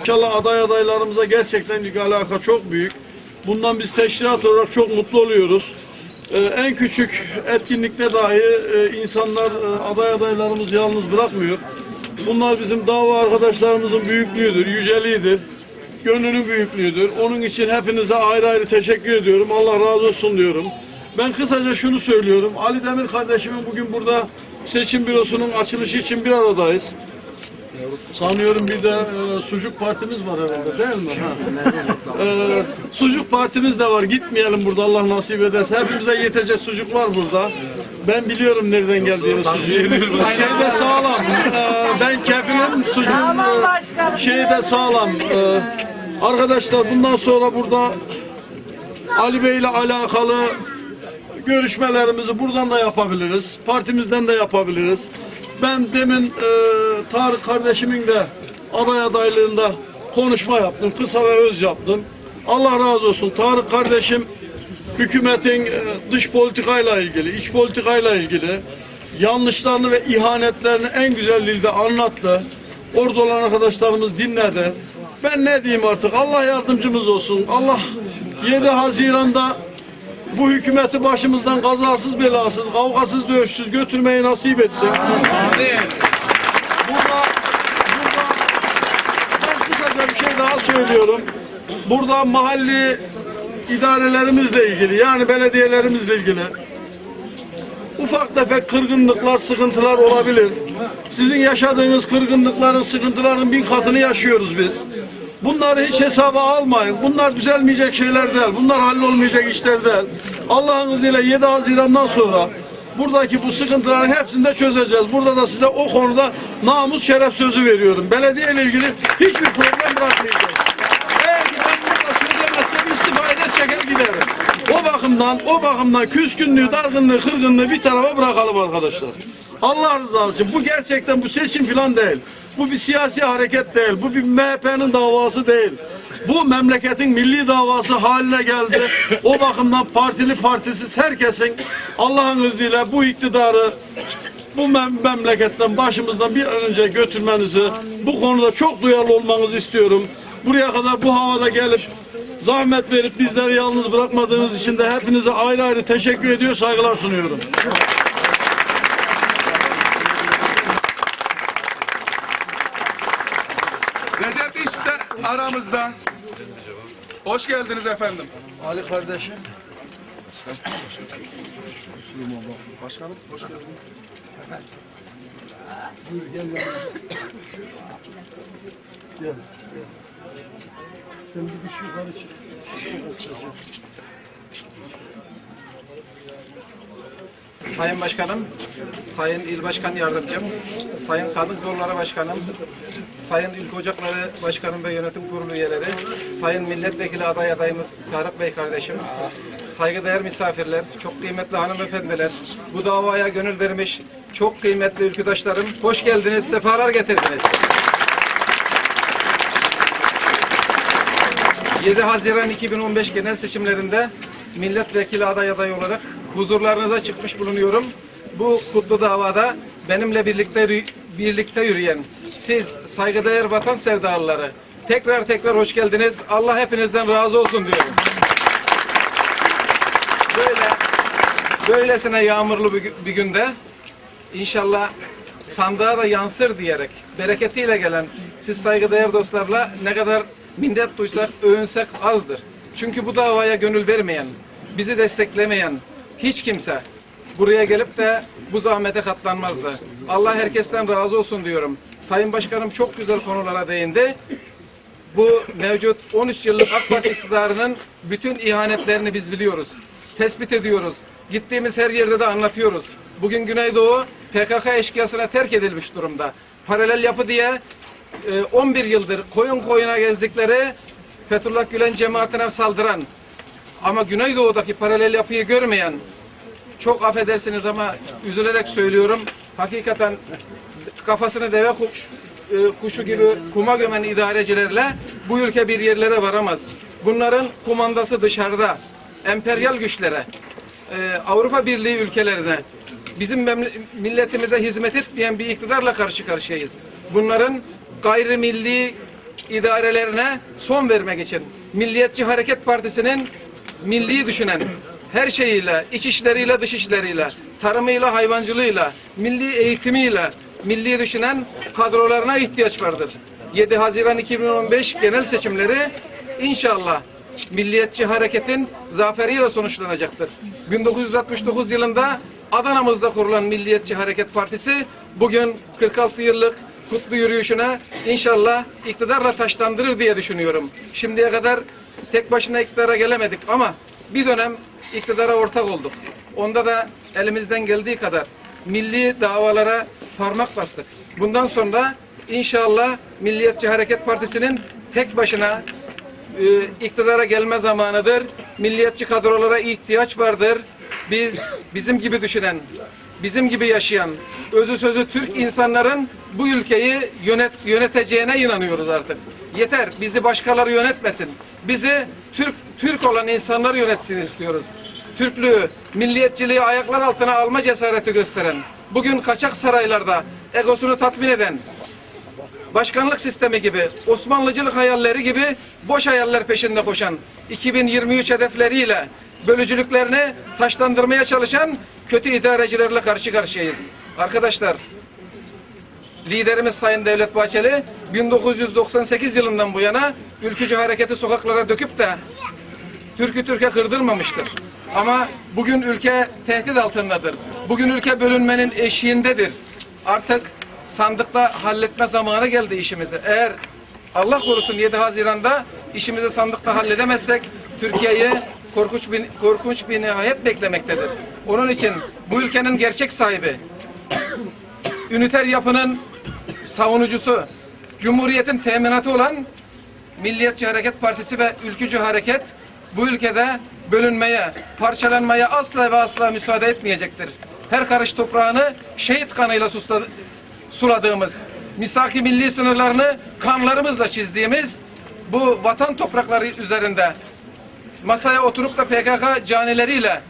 İnşallah aday adaylarımıza gerçekten ilgi alaka çok büyük. Bundan biz teşkilat olarak çok mutlu oluyoruz. Ee, en küçük etkinlikte dahi e, insanlar e, aday adaylarımız yalnız bırakmıyor. Bunlar bizim dava arkadaşlarımızın büyüklüğüdür, yüceliğidir. Gönlünün büyüklüğüdür. Onun için hepinize ayrı ayrı teşekkür ediyorum. Allah razı olsun diyorum. Ben kısaca şunu söylüyorum. Ali Demir kardeşimin bugün burada seçim bürosunun açılışı için bir aradayız. Sanıyorum bir de e, sucuk partimiz var herhalde değil mi? Ha. E, sucuk partimiz de var. Gitmeyelim burada Allah nasip ederse. Hepimize yetecek sucuk var burada. Ben biliyorum nereden geldiğini sucuğun. Şey de sağlam. E, ben kefilim sucuğun e, şeyi de sağlam. E, arkadaşlar bundan sonra burada Ali Bey ile alakalı görüşmelerimizi buradan da yapabiliriz. Partimizden de yapabiliriz. Ben demin e, Tarık kardeşimin de aday adaylığında konuşma yaptım. Kısa ve öz yaptım. Allah razı olsun. Tarık kardeşim hükümetin e, dış politikayla ilgili, iç politikayla ilgili yanlışlarını ve ihanetlerini en güzel dilde anlattı. Orada olan arkadaşlarımız dinledi. Ben ne diyeyim artık? Allah yardımcımız olsun. Allah 7 Haziran'da bu hükümeti başımızdan kazasız belasız, kavgasız dövüşsüz götürmeyi nasip etsin. Burada, burada ben kısaca bir şey daha söylüyorum. Burada mahalli idarelerimizle ilgili yani belediyelerimizle ilgili ufak tefek kırgınlıklar, sıkıntılar olabilir. Sizin yaşadığınız kırgınlıkların, sıkıntıların bin katını yaşıyoruz biz. Bunları hiç hesaba almayın. Bunlar düzelmeyecek şeyler değil. Bunlar hallolmayacak işler değil. Allah'ın izniyle 7 Haziran'dan sonra buradaki bu sıkıntıların hepsini de çözeceğiz. Burada da size o konuda namus şeref sözü veriyorum. Belediye ile ilgili hiçbir problem bırakmayacağız. Eğer ki ben burada çözemezsem istifa eder çeker giderim. O bakımdan, o bakımdan küskünlüğü, dargınlığı, kırgınlığı bir tarafa bırakalım arkadaşlar. Allah rızası için bu gerçekten bu seçim falan değil. Bu bir siyasi hareket değil. Bu bir MHP'nin davası değil. Bu memleketin milli davası haline geldi. O bakımdan partili partisiz herkesin Allah'ın izniyle bu iktidarı bu mem- memleketten başımızdan bir an önce götürmenizi, bu konuda çok duyarlı olmanızı istiyorum. Buraya kadar bu havada gelip zahmet verip bizleri yalnız bırakmadığınız için de hepinize ayrı ayrı teşekkür ediyor, saygılar sunuyorum. Recep İş de aramızda. Hoş geldiniz efendim. Ali kardeşim. Başkanım hoş geldiniz. Buyur gel yanıma. Gel. gel. Sen bir düş yukarı çık. Sayın Başkanım, Sayın İl Başkan Yardımcım, Sayın Kadın Kolları Başkanım, Sayın Ülke Ocakları Başkanım ve Yönetim Kurulu üyeleri, Sayın Milletvekili aday adayımız Tarık Bey kardeşim, saygıdeğer misafirler, çok kıymetli hanımefendiler, bu davaya gönül vermiş çok kıymetli ülküdaşlarım, hoş geldiniz, sefalar getirdiniz. 7 Haziran 2015 genel seçimlerinde milletvekili aday adayı olarak huzurlarınıza çıkmış bulunuyorum. Bu kutlu davada benimle birlikte birlikte yürüyen siz saygıdeğer vatan sevdalıları tekrar tekrar hoş geldiniz. Allah hepinizden razı olsun diyorum. Böyle böylesine yağmurlu bir günde inşallah sandığa da yansır diyerek bereketiyle gelen siz saygıdeğer dostlarla ne kadar minnet duysak, övünsek azdır. Çünkü bu davaya gönül vermeyen, bizi desteklemeyen hiç kimse buraya gelip de bu zahmete katlanmazdı. Allah herkesten razı olsun diyorum. Sayın Başkanım çok güzel konulara değindi. Bu mevcut 13 yıllık AK Parti iktidarının bütün ihanetlerini biz biliyoruz. Tespit ediyoruz. Gittiğimiz her yerde de anlatıyoruz. Bugün Güneydoğu PKK eşkıyasına terk edilmiş durumda. Paralel yapı diye 11 yıldır koyun koyuna gezdikleri Fethullah Gülen cemaatine saldıran ama Güneydoğu'daki paralel yapıyı görmeyen çok affedersiniz ama üzülerek söylüyorum. Hakikaten kafasını deve e, kuşu gibi kuma gömen idarecilerle bu ülke bir yerlere varamaz. Bunların kumandası dışarıda. Emperyal güçlere, e, Avrupa Birliği ülkelerine bizim milletimize hizmet etmeyen bir iktidarla karşı karşıyayız. Bunların gayrimilli idarelerine son vermek için Milliyetçi Hareket Partisi'nin milli düşünen her şeyiyle, iç işleriyle, dış işleriyle, tarımıyla, hayvancılığıyla, milli eğitimiyle, milli düşünen kadrolarına ihtiyaç vardır. 7 Haziran 2015 genel seçimleri inşallah Milliyetçi Hareket'in zaferiyle sonuçlanacaktır. 1969 yılında Adana'mızda kurulan Milliyetçi Hareket Partisi bugün 46 yıllık kutlu yürüyüşüne inşallah iktidarla taşlandırır diye düşünüyorum. Şimdiye kadar tek başına iktidara gelemedik ama bir dönem iktidara ortak olduk. Onda da elimizden geldiği kadar milli davalara parmak bastık. Bundan sonra inşallah Milliyetçi Hareket Partisi'nin tek başına e, iktidara gelme zamanıdır. Milliyetçi kadrolara ihtiyaç vardır. Biz bizim gibi düşünen, bizim gibi yaşayan, özü sözü Türk insanların bu ülkeyi yönet, yöneteceğine inanıyoruz artık. Yeter, bizi başkaları yönetmesin. Bizi Türk Türk olan insanlar yönetsin istiyoruz. Türklüğü, milliyetçiliği ayaklar altına alma cesareti gösteren, bugün kaçak saraylarda egosunu tatmin eden, başkanlık sistemi gibi, Osmanlıcılık hayalleri gibi boş hayaller peşinde koşan, 2023 hedefleriyle bölücülüklerini taşlandırmaya çalışan kötü idarecilerle karşı karşıyayız. Arkadaşlar, liderimiz Sayın Devlet Bahçeli 1998 yılından bu yana ülkücü hareketi sokaklara döküp de Türk'ü Türk'e kırdırmamıştır. Ama bugün ülke tehdit altındadır. Bugün ülke bölünmenin eşiğindedir. Artık sandıkta halletme zamanı geldi işimizi. Eğer Allah korusun 7 Haziran'da işimizi sandıkta halledemezsek Türkiye'yi korkunç bir, korkunç bir nihayet beklemektedir. Onun için bu ülkenin gerçek sahibi, üniter yapının savunucusu, Cumhuriyet'in teminatı olan Milliyetçi Hareket Partisi ve Ülkücü Hareket bu ülkede bölünmeye, parçalanmaya asla ve asla müsaade etmeyecektir. Her karış toprağını şehit kanıyla susla- suladığımız, misaki milli sınırlarını kanlarımızla çizdiğimiz bu vatan toprakları üzerinde masaya oturup da PKK canileriyle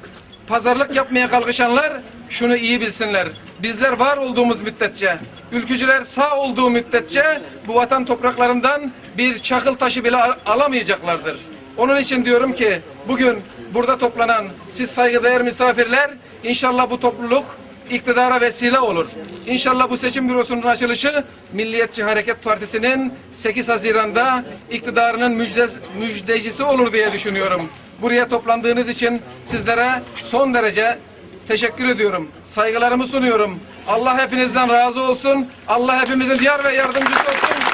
pazarlık yapmaya kalkışanlar şunu iyi bilsinler. Bizler var olduğumuz müddetçe, ülkücüler sağ olduğu müddetçe bu vatan topraklarından bir çakıl taşı bile al- alamayacaklardır. Onun için diyorum ki bugün burada toplanan siz saygıdeğer misafirler inşallah bu topluluk iktidara vesile olur. İnşallah bu seçim bürosunun açılışı Milliyetçi Hareket Partisi'nin 8 Haziran'da iktidarının müjde, müjdecisi olur diye düşünüyorum. Buraya toplandığınız için sizlere son derece teşekkür ediyorum. Saygılarımı sunuyorum. Allah hepinizden razı olsun. Allah hepimizin yar ve yardımcısı olsun.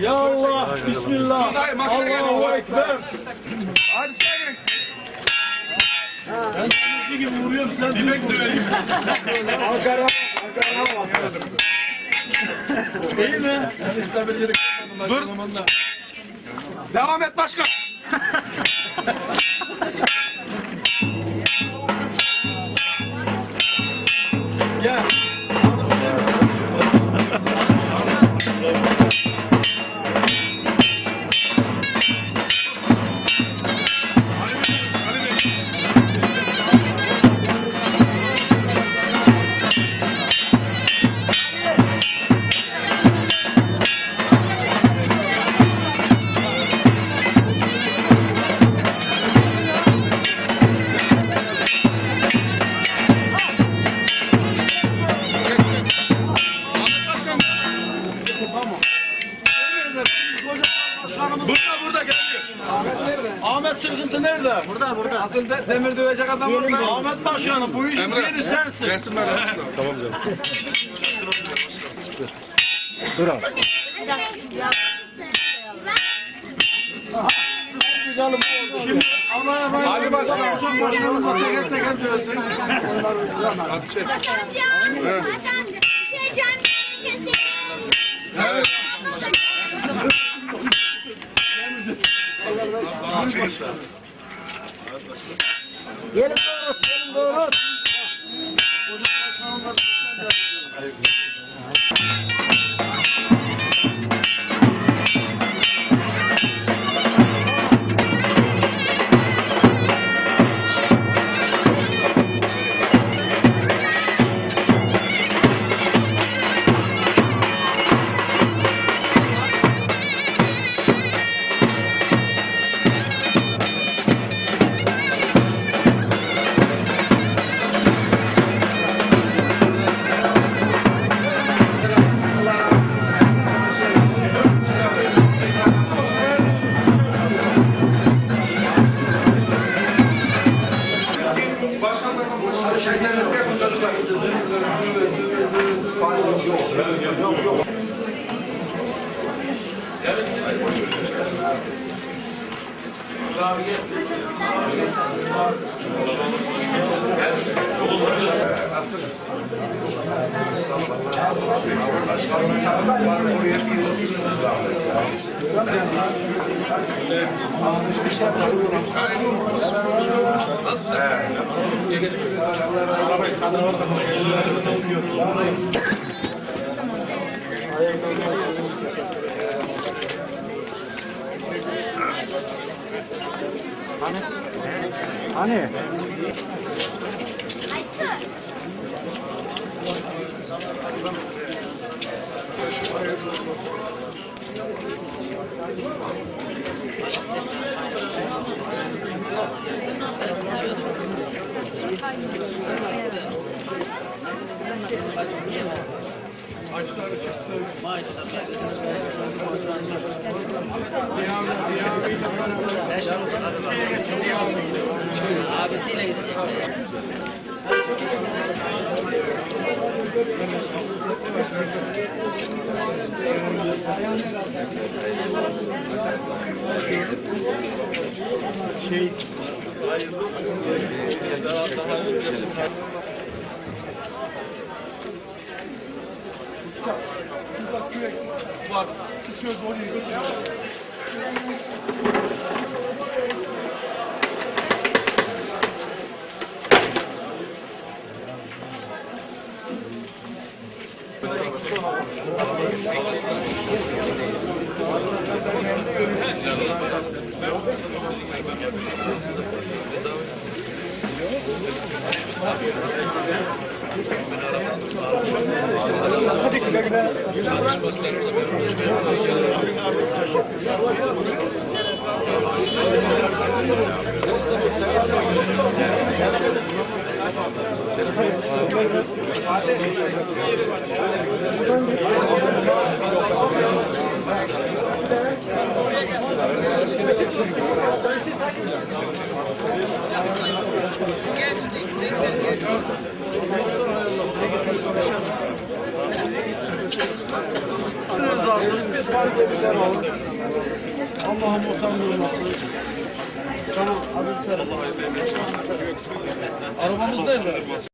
Ya Allah, Bismillah. Allahu Ekber. Hadi sayın. Ben temizci gibi vuruyorum sen Dibek dövelim. değil mi? Dur. Devam et başkan. Gel. Demir dövecek adam burada. Ahmet Başkanım bu işin Emre. yeri sensin. Resimler. Tamam canım. Ali Başkan. Başkanım da teker teker dövsün. Hadi çek. Evet. Evet. Gelin doğru, gelin doğru. Hocam başkanım var. Nasıl? Evet. 안에 Thank you. Açlar çıktı. Abisiyle gidecek. Şey, daha daha çıkar. Şurada sürekli var. Şu söz oraya götürüyor. Thank you. Gençlik, gençlik, gençlik. Biz aldık, biz validemizden aldık. Allah'ım utandırmasın. Sana abi bir Arabamız değil?